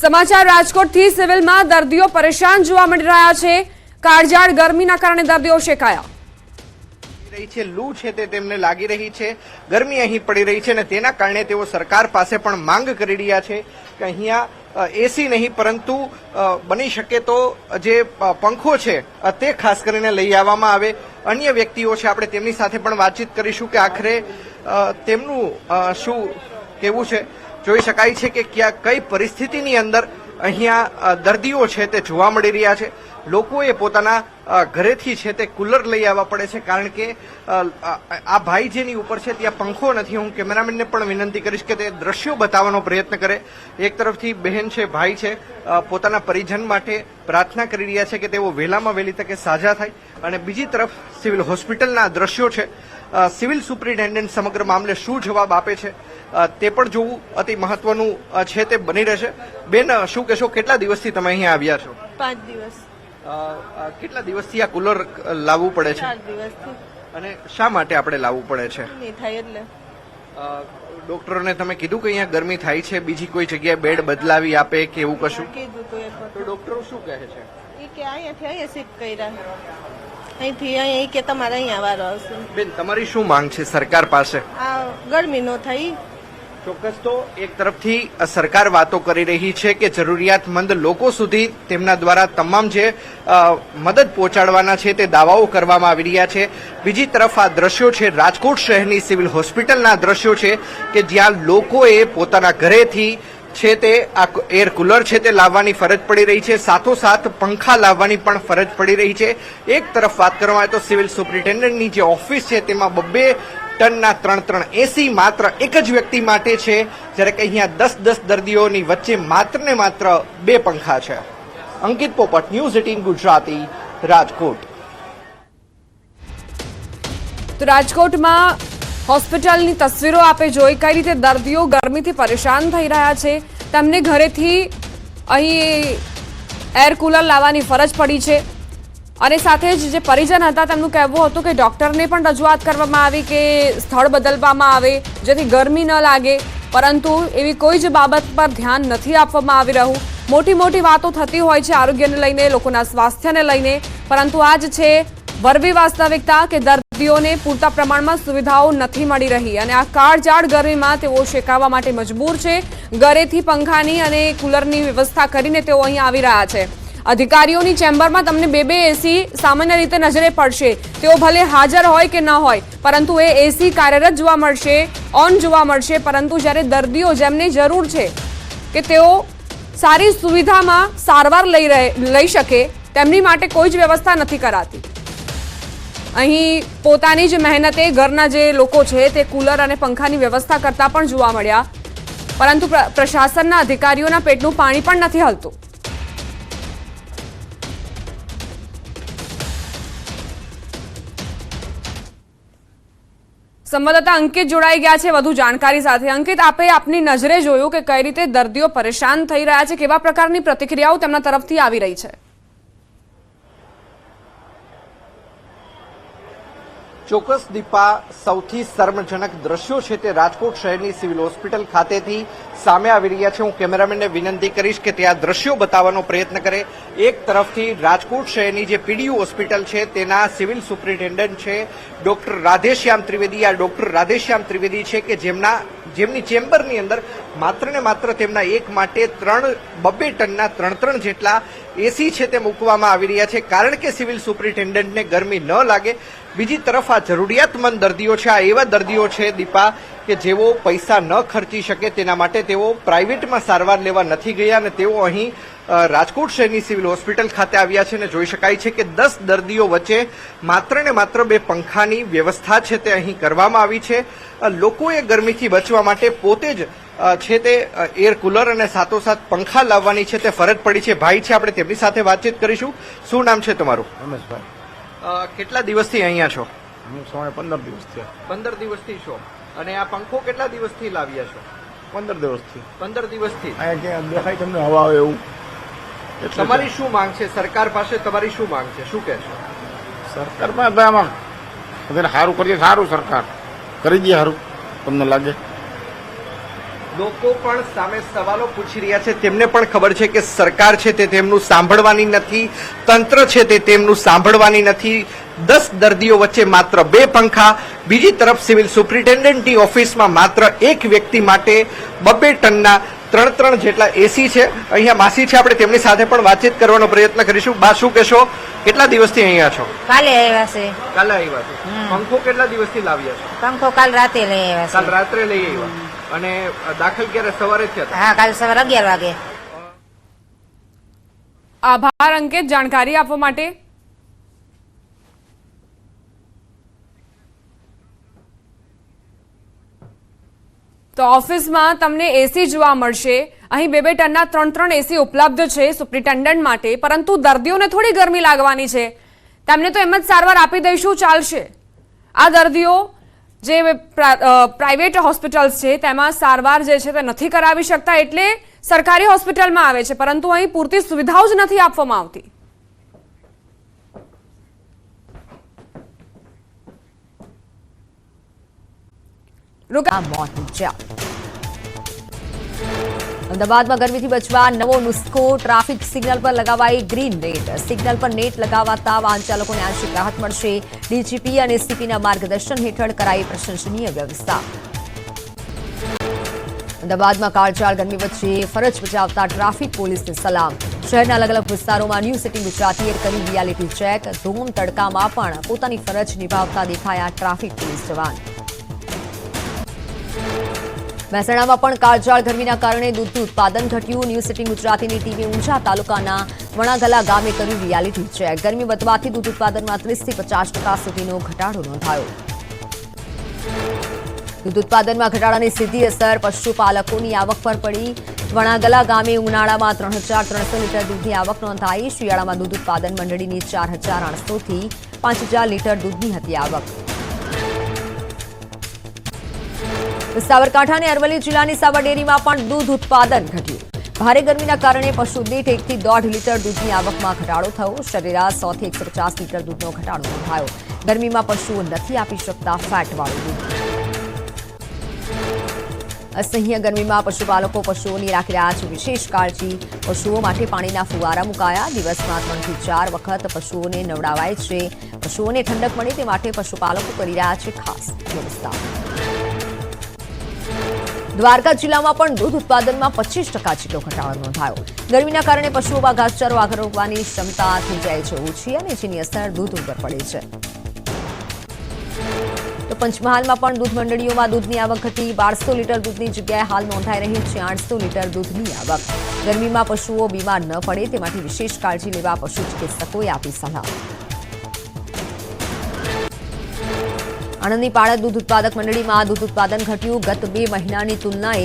સમાચાર રાજકોટથી સિવિલમાં દર્દીઓ પરેશાન જોવા મળી રહ્યા છે. કાળઝાળ ગરમીના કારણે દર્દીઓ શેકાયા. રહી છે, લૂ છે તે તેમને લાગી રહી છે. ગરમી અહીં પડી રહી છે અને તેના કારણે તેઓ સરકાર પાસે પણ માંગ કરી રહ્યા છે કે અહીંયા એસી નહીં, પરંતુ બની શકે તો જે પંખો છે તે ખાસ કરીને લઈ આવવામાં આવે. અન્ય વ્યક્તિઓ છે, આપણે તેમની સાથે પણ વાતચીત કરીશું કે આખરે તેમનું શું કેવું છે? જોઈ શકાય છે કે ક્યાં, કઈ પરિસ્થિતિની અંદર અહીંયા દર્દીઓ છે તે જોવા મળી રહ્યા છે. લોકોએ પોતાના ઘરેથી છે તે કુલર લઈ આવવા પડે છે કારણ કે આ ભાઈ જેની ઉપર છે ત્યાં પંખો નથી. હું કેમેરામેનને પણ વિનંતી કરીશ કે તે દ્રશ્યો બતાવવાનો પ્રયત્ન કરે. એક તરફથી બહેન છે, ભાઈ છે પોતાના પરિજન માટે પ્રાર્થના કરી રહ્યા છે કે તેઓ વહેલામાં વહેલી તકે સાજા થાય. અને બીજી તરફ સિવિલ હોસ્પિટલના દ્રશ્યો છે. સિવિલ સુપ્રિન્ટેન્ડન્ટ સમગ્ર મામલે શું જવાબ આપે છે? તે પણ જોવું અતિ મહત્વનું છે તે બની રહેશે. બેન શું કહેશો? કેટલા દિવસથી તમે અહીંયા આવ્યા છો? પાંચ દિવસ. કેટલા દિવસથી આ કુલર લાવવું પડે છે? અને શા માટે આપણે લાવવું પડે છે? થાય એટલે. ડોક્ટરોને તમે કીધું કે અહીંયા ગરમી થાય છે બીજી કોઈ જગ્યાએ બેડ બદલાવી આપે કે એવું કશું? તું ડોક્ટરો શું કહે છે? એ કે અહીંયાથી અહીંયા શિફ્ટ કર્યા. અહીંથી અહીંયા કે તમારે અહીંયા વારો આવશે. બેન તમારી શું માંગ છે સરકાર પાસે? આ ગરમી નો થાય ચોક્કસ તો એક તરફથી સરકાર વાતો કરી રહી છે કે જરૂરિયાતમંદ લોકો સુધી તેમના દ્વારા તમામ જે મદદ પહોંચાડવાના છે તે દાવાઓ કરવામાં આવી રહ્યા છે. બીજી તરફ આ દ્રશ્યો છે રાજકોટ શહેરની સિવિલ હોસ્પિટલના દ્રશ્યો છે કે જ્યાં લોકોએ પોતાના ઘરેથી છે તે આ એર કુલર છે તે લાવવાની ફરજ પડી રહી છે. સાથોસાથ પંખા લાવવાની પણ ફરજ પડી રહી છે. એક તરફ વાત કરવામાં આવે તો સિવિલ સુપ્રિન્ટેન્ડન્ટની જે ઓફિસ છે તેમાં બબ્બે ટનના ત્રણ ત્રણ એસી માત્ર એક જ વ્યક્તિ માટે છે, જ્યારે કે અહીંયા દસ દસ દર્દીઓની વચ્ચે માત્ર ને માત્ર બે પંખા છે. અંકિત પોપટ, ન્યૂઝ એટીન ગુજરાતી, રાજકોટ. તો રાજકોટમાં હોસ્પિટલની તસવીરો આપે જોઈ કઈ રીતે દર્દીઓ ગરમીથી પરેશાન થઈ રહ્યા છે. તેમને ઘરેથી અહીં એર કુલર લાવવાની ફરજ પડી છે. અને સાથે જ જે પરિજન હતા, તેમનું કહેવું હતું કે ડોક્ટરને પણ રજૂઆત કરવામાં આવી કે સ્થળ બદલવામાં આવે, જેથી ગરમી ન લાગે. પરંતુ એવી કોઈ જ બાબત પર ધ્યાન નથી આપવામાં આવી રહ્યું. મોટી મોટી વાતો થતી હોય છે આરોગ્યને લઈને, લોકોના સ્વાસ્થ્યને લઈને. પરંતુ આ જ છે વરવી વાસ્તવિકતા કે દર્દીઓને પૂરતા પ્રમાણમાં સુવિધાઓ નથી મળી રહી. અને આ કાળજાળ ગરમીમાં તેઓ શેકાવા માટે મજબૂર છે. ઘરેથી પંખાની અને કુલરની વ્યવસ્થા કરીને તેઓ અહીં આવી રહ્યા છે. અધિકારીઓની ચેમ્બરમાં તમને બે બે એસી સામાન્ય રીતે નજરે પડશે. તેઓ ભલે હાજર હોય કે ન હોય, પરંતુ એ એસી કાર્યરત જોવા મળશે, ઓન જોવા મળશે, પરંતુ જ્યારે દર્દીઓ જેમને જરૂર છે કે તેઓ સારી સુવિધામાં સારવાર લઈ રહે, લઈ શકે, તેમની માટે કોઈ જ વ્યવસ્થા નથી કરાતી. અહીં પોતાની જ મહેનતે ઘરના જે લોકો છે, તે કુલર અને પંખાની વ્યવસ્થા કરતા પણ જોવા મળ્યા. પરંતુ પ્ર- પ્રશાસનના અધિકારીઓના પેટનું પાણી પણ નથી હલતું. સંવાદદાતા અંકિત જોડાઈ ગયા છે. વધુ જાણકારી સાથે અંકિત, આપે આપની નજરે જોયું કે કઈ રીતે દર્દીઓ પરેશાન થઈ રહ્યા છે, કેવા પ્રકારની પ્રતિક્રિયાઓ તેમના તરફથી આવી રહી છે? ચોક્કસ દીપા, સૌથી શર્મજનક દ્રશ્યો છે તે રાજકોટ શહેરની સિવિલ હોસ્પિટલ ખાતેથી સામે આવી રહ્યા છે. હું કેમેરામેનને વિનંતી કરીશ કે તે આ દ્રશ્યો બતાવવાનો પ્રયત્ન કરે. એક તરફથી રાજકોટ શહેરની જે પીડીયુ હોસ્પિટલ છે તેના સિવિલ સુપ્રિન્ટેન્ડન્ટ છે ડોક્ટર રાધેશ્યામ ત્રિવેદી. આ ડોક્ટર રાધેશ્યામ ત્રિવેદી છે કે જેમના, જેમની ચેમ્બરની અંદર માત્ર ને માત્ર તેમના એક માટે ત્રણ બબ્બે ટનના ત્રણ ત્રણ જેટલા એસી છે તે મૂકવામાં આવી રહ્યા છે, કારણ કે સિવિલ સુપ્રિન્ટેન્ડન્ટને ગરમી ન લાગે. બીજી તરફ આ જરૂરિયાતમંદ દર્દીઓ છે, આ એવા દર્દીઓ છે, દીપા, કે જેઓ પૈસા ન ખર્ચી શકે તેના માટે તેઓ પ્રાઇવેટમાં સારવાર લેવા નથી ગયા અને તેઓ અહીં રાજકોટ શહેરની સિવિલ હોસ્પિટલ ખાતે આવ્યા છે અને જોઈ શકાય છે કે દસ દર્દીઓ વચ્ચે માત્ર ને માત્ર બે પંખાની વ્યવસ્થા છે તે અહીં કરવામાં આવી છે. લોકોએ ગરમીથી બચવા માટે પોતે જ છે તે એર કુલર અને સાથોસાથ પંખા લાવવાની છે તે ફરજ પડી છે. ભાઈ છે આપણે તેમની સાથે વાતચીત કરીશું. શું નામ છે તમારું? રમેશભાઈ. કેટલા દિવસથી અહીંયા છો? હું સમય પંદર દિવસથી પંદર દિવસથી છો. અને આ પંખો કેટલા દિવસથી લાવ્યા છો? પંદર દિવસથી. પંદર દિવસથી. દેખાય તમને હવા આવે એવું. તમારી શું માંગ છે? સરકાર પાસે તમારી શું માંગ છે? શું કહે છે સરકારમાં આમાં. સારું કરીએ સારું સરકાર. કરી દે સારું. તમને લાગે? લોકો પણ સામે સવાલો પૂછી રહ્યા છે. તેમને પણ ખબર છે કે સરકાર છે તે તેમનું સાંભળવાની નથી, તંત્ર છે તે તેમનું સાંભળવાની નથી. દસ દર્દીઓ વચ્ચે માત્ર બે પંખા, બીજી તરફ સિવિલ સુપ્રિન્ટેન્ડન્ટની ઓફિસમાં માત્ર એક વ્યક્તિ માટે બબ્બે ટનના ત્રણ ત્રણ જેટલા એસી છે. અહીંયા માસી છે આપણે તેમની સાથે પણ વાતચીત કરવાનો પ્રયત્ન કરીશું. બા શું કહેશો? કેટલા દિવસથી અહીંયા છો? કાલે આવ્યા છે. કાલે આવ્યા છે? પંખો કેટલા દિવસથી લાવ્યા છો? પંખો કાલ રાતે લઈ આવ્યા કાલ રાત્રે લઈ આવ્યા. અને દાખલ ક્યારે? સવારે થયા હતા હા કાલ સવારે અગિયાર વાગે. આભાર અંકિત જાણકારી આપવા માટે. તો ઓફિસમાં તમને એસી જોવા મળશે. અહીં બે બે ટનના ત્રણ ત્રણ એસી ઉપલબ્ધ છે સુપ્રિન્ટેન્ડન્ટ માટે, પરંતુ દર્દીઓને થોડી ગરમી લાગવાની છે. તેમને તો એમ જ સારવાર આપી દઈશું, ચાલશે. આ દર્દીઓ જે પ્રા- પ્રાઇવેટ હોસ્પિટલ્સ છે, તેમાં સારવાર જે છે તે નથી કરાવી શકતા, એટલે સરકારી હોસ્પિટલમાં આવે છે, પરંતુ અહીં પૂરતી સુવિધાઓ જ નથી આપવામાં આવતી. અમદાવાદમાં ગરમીથી બચવા નવો નુસ્ખો ટ્રાફિક સિગ્નલ પર લગાવાઈ ગ્રીન નેટ સિગ્નલ પર નેટ લગાવાતા વાહન ચાલકોને આંશિક રાહત મળશે ડીજીપી અને એસપીના માર્ગદર્શન હેઠળ કરાઈ પ્રશંસનીય વ્યવસ્થા અમદાવાદમાં કાળઝાળ ગરમી વચ્ચે ફરજ બજાવતા ટ્રાફિક પોલીસને સલામ શહેરના અલગ અલગ વિસ્તારોમાં ન્યૂઝ સિટી ગુજરાતીએ કર્યું રિયાલિટી ચેક, ધૂમ, તડકામાં પણ પોતાની ફરજ નિભાવતા દેખાયા ટ્રાફિક પોલીસ જવાન। મહેસાણામાં પણ કાળઝાળ ગરમીના કારણે દૂધનું ઉત્પાદન ઘટ્યું. ન્યૂઝ સિટી ગુજરાતીની ટીમે ઊંઝા તાલુકાના વણાગલા ગામે કર્યું રિયાલિટી ચેક ગરમી વધવાથી દૂધ ઉત્પાદનમાં ત્રીસથી પચાસ ટકા સુધીનો ઘટાડો નોંધાયો. દૂધ ઉત્પાદનમાં ઘટાડાની સીધી અસર પશુપાલકોની આવક પર પડી. વણાગલા ગામે ઉનાળામાં ત્રણ હજાર ત્રણસો લીટર દૂધની આવક નોંધાઈ. શિયાળામાં દૂધ ઉત્પાદન મંડળીની ચાર હજાર આઠસોથી પાંચ હજાર લીટર દૂધની હતી આવક. સાબરકાંઠા અને અરવલ્લી જિલ્લાની સાબરડેરીમાં પણ દૂધ ઉત્પાદન ઘટ્યું. ભારે ગરમીના કારણે પશુ દીઠ એકથી દોઢ લીટર દૂધની આવકમાં ઘટાડો થયો. સરેરાશ સોથી એકસો પચાસ લીટર દૂધનો ઘટાડો નોંધાયો. ગરમીમાં પશુઓ નથી આપી શકતા ફેટવાળું દૂધ. અસહ્ય ગરમીમાં પશુપાલકો પશુઓની રાખી રહ્યા છે વિશેષ કાળજી. પશુઓ માટે પાણીના ફુવારા મુકાયા. દિવસમાં ત્રણથી ચાર વખત પશુઓને નવડાવાય છે. પશુઓને ઠંડક મળે તે માટે પશુપાલકો કરી રહ્યા છે ખાસ વ્યવસ્થા. દ્વારકા જિલ્લામાં પણ દૂધ ઉત્પાદનમાં પચીસ ટકા જેટલો ઘટાડો નોંધાયો. ગરમીના કારણે પશુઓમાં ઘાસચારો આરોગવાની ક્ષમતા થઈ જાય છે, ઓછી અને જેની અસર દૂધ ઉપર પડે છે. તો પંચમહાલમાં પણ દૂધ મંડળીઓમાં દૂધની આવક ઘટી. બારસો લીટર દૂધની જગ્યાએ હાલ નોંધાઈ રહી છે આઠસો લીટર દૂધની આવક. ગરમીમાં પશુઓ બીમાર ન પડે તે માટે વિશેષ કાળજી લેવા પશુ ચિકિત્સકોએ આપી સલાહ. આણંદની પાળા દૂધ ઉત્પાદક મંડળીમાં દૂધ ઉત્પાદન ઘટ્યું. ગત બે મહિનાની તુલનાએ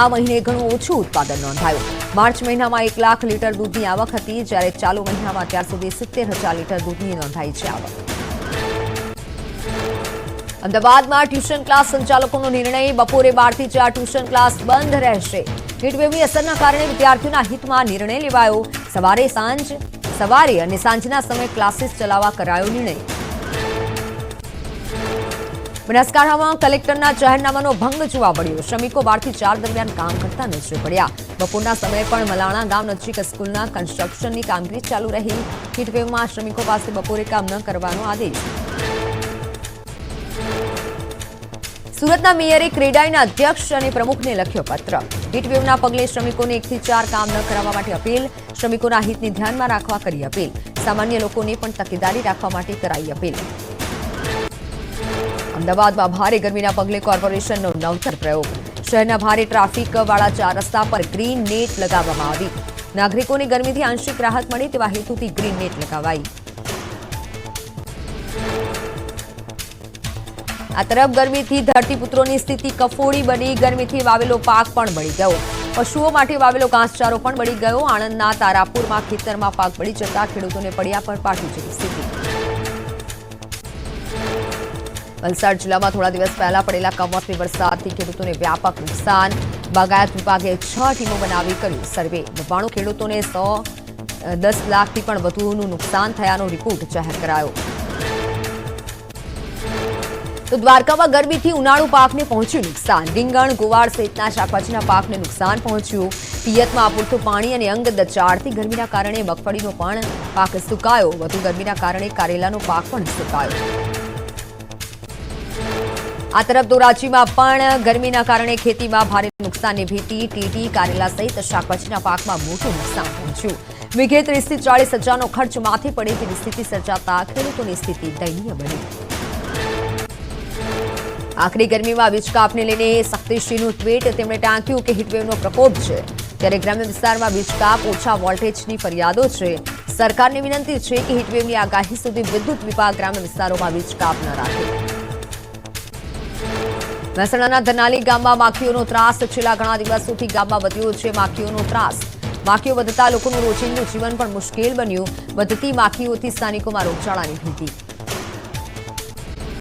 આ મહિને ઘણું ઓછું ઉત્પાદન નોંધાયું. માર્ચ મહિનામાં એક લાખ લીટર દૂધની આવક હતી, જ્યારે ચાલુ મહિનામાં અત્યાર સુધી સિત્તેર હજાર લીટર દૂધની નોંધાઈ છે આવક. અમદાવાદમાં ટ્યુશન ક્લાસ સંચાલકોનો નિર્ણય, બપોરે બારથી ચાર ટ્યુશન ક્લાસ બંધ રહેશે. હીટવેવની અસરના કારણે વિદ્યાર્થીઓના હિતમાં નિર્ણય લેવાયો. સવારે સાંજ, સવારે અને સાંજના સમયે ક્લાસીસ ચલાવવા કરાયો નિર્ણય. બનાસકાંઠામાં કલેક્ટરના જાહેરનામાનો ભંગ જોવા મળ્યો. શ્રમિકો બારથી ચાર દરમિયાન કામ કરતા નજરે પડ્યા. બપોરના સમયે પણ મલાણા ગામ નજીક સ્કૂલના કન્સ્ટ્રક્શનની કામગીરી ચાલુ રહી. હીટવેવમાં શ્રમિકો પાસે બપોરે કામ ન કરવાનો આદેશ. સુરતના મેયરે ક્રેડાઈના અધ્યક્ષ અને પ્રમુખને લખ્યો પત્ર. હીટવેવના પગલે શ્રમિકોને એકથી ચાર કામ ન કરાવવા માટે અપીલ. શ્રમિકોના હિતને ધ્યાનમાં રાખવા કરી અપીલ. સામાન્ય લોકોને પણ તકેદારી રાખવા માટે કરાઈ અપીલ. અમદાવાદમાં ભારે ગરમીના પગલે કોર્પોરેશનનો નવતર પ્રયોગ. શહેરના ભારે ટ્રાફિકવાળા ચાર રસ્તા પર ગ્રીન નેટ લગાવવામાં આવી. નાગરિકોને ગરમીથી આંશિક રાહત મળે તેવા હેતુથી ગ્રીન નેટ લગાવાઈ. આ તરફ ગરમીથી ધરતીપુત્રોની સ્થિતિ કફોડી બની, ગરમીથી વાવેલો પાક પણ બળી ગયો. પશુઓ માટે વાવેલો ઘાસચારો પણ બળી ગયો. આણંદના તારાપુરમાં ખેતરમાં પાક બળી જતા ખેડૂતોને પડ્યા પર પાટી જેવી સ્થિતિ. વલસાડ જિલ્લામાં થોડા દિવસ પહેલા પડેલા કમોસમી વરસાદથી ખેડૂતોને વ્યાપક નુકસાન. બાગાયત વિભાગે છ ટીમો બનાવી કર્યું સર્વે. નવ્વાણું ખેડૂતોને સો દસ લાખથી પણ વધુનું નુકસાન થયાનો રિપોર્ટ જાહેર કરાયો. તો દ્વારકામાં ગરમીથી ઉનાળુ પાકને પહોંચ્યું નુકસાન. રીંગણ ગોવાળ સહિતના શાકભાજીના પાકને નુકસાન પહોંચ્યું. પિયતમાં અપૂરતું પાણી અને અંગ દચાડથી ગરમીના કારણે મગફળીનો પણ પાક સુકાયો. વધુ ગરમીના કારણે કારેલાનો પાક પણ સુકાયો. આ તરફ ધોરાજીમાં પણ ગરમીના કારણે ખેતીમાં ભારે નુકસાનની ભીતિ, ટીટી, કારેલા સહિત શાકભાજીના પાકમાં મોટું નુકસાન પહોંચ્યું. વિઘે ત્રીસથી ચાળીસ હજારનો ખર્ચ માથે પડે તેવી સ્થિતિ સર્જાતા ખેડૂતોની સ્થિતિ દયનીય બની. આખરી ગરમીમાં વીજ કાપને લઈને શક્તિશ્રીનું ટ્વીટ, તેમણે ટાંક્યું કે હીટવેવનો પ્રકોપ છે. ત્યારે ગ્રામ્ય વિસ્તારમાં વીજ કાપ ઓછા વોલ્ટેજની ફરિયાદો છે. સરકારને વિનંતી છે કે હીટવેવની આગાહી સુધી વિદ્યુત વિભાગ ગ્રામ્ય વિસ્તારોમાં વીજ ન રાખે. મહેસાણાના ધનાલી ગામમાં માખીઓનો ત્રાસ. છેલ્લા ઘણા દિવસોથી ગામમાં વધ્યો છે માખીઓનો ત્રાસ. માખીઓ વધતા લોકોનું રોજિંદું જીવન પણ મુશ્કેલ બન્યું. વધતી માખીઓથી સ્થાનિકોમાં રોગચાળાની ભીતિ.